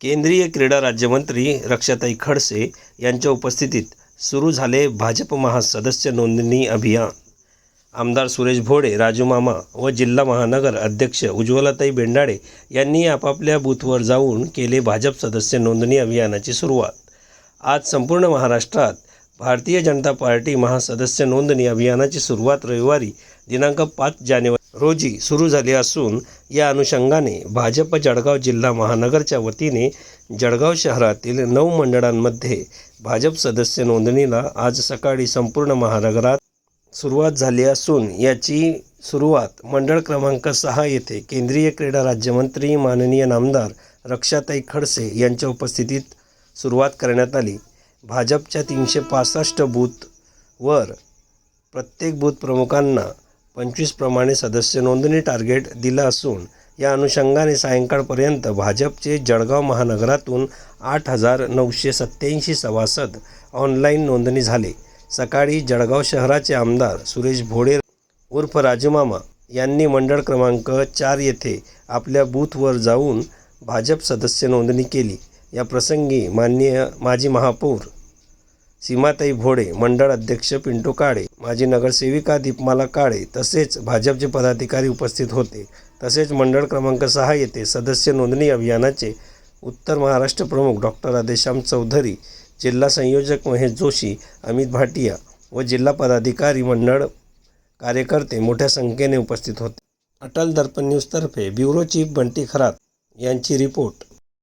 केंद्रीय क्रीडा राज्यमंत्री रक्षाताई खडसे यांच्या उपस्थितीत सुरू झाले भाजप महासदस्य नोंदणी अभियान. आमदार सुरेश भोडे राजूमामा व जिल्हा महानगर अध्यक्ष उज्ज्वलाताई बेंडाळे यांनी आपापल्या बूथवर जाऊन केले भाजप सदस्य नोंदणी अभियानाची सुरुवात. आज संपूर्ण महाराष्ट्रात भारतीय जनता पार्टी महासदस्य नोंदणी अभियानाची सुरुवात रविवारी दिनांक पाच जानेवारी रोजी सुरू झाली असून या अनुषंगाने भाजप जळगाव जिल्हा महानगरच्या वतीने जळगाव शहरातील नऊ मंडळांमध्ये भाजप सदस्य नोंदणीला आज सकाळी संपूर्ण महानगरात सुरुवात झाली असून याची सुरुवात मंडळ क्रमांक सहा येथे केंद्रीय क्रीडा राज्यमंत्री माननीय नामदार रक्षाताई खडसे यांच्या उपस्थितीत सुरुवात करण्यात आली. भाजपच्या तीनशे पासष्ट बूथवर प्रत्येक बूथ प्रमुखांना पंचवीसप्रमाणे सदस्य नोंदणी टार्गेट दिलं असून या अनुषंगाने सायंकाळपर्यंत भाजपचे जळगाव महानगरातून आठ हजार नऊशे सत्याऐंशी सभासद ऑनलाईन नोंदणी झाले. सकाळी जळगाव शहराचे आमदार सुरेश भोडे उर्फ राजूमामा यांनी मंडळ क्रमांक चार येथे आपल्या बूथवर जाऊन भाजप सदस्य नोंदणी केली. या प्रसंगी माननीय माजी महापौर सीमाताई भोडे मंडळ अध्यक्ष पिंटू काळे माजी नगरसेविका दीपमाला काळे तसेच भाजपचे पदाधिकारी उपस्थित होते. तसेच मंडळ क्रमांक सहा येथे सदस्य नोंदणी अभियानाचे उत्तर महाराष्ट्र प्रमुख डॉक्टर राधेश्याम चौधरी जिल्हा संयोजक महेश जोशी अमित भाटिया व जिल्हा पदाधिकारी मंडळ कार्यकर्ते मोठ्या संख्येने उपस्थित होते. अटल दर्पण न्यूजतर्फे ब्युरो चीफ बंटी खरात यांची रिपोर्ट.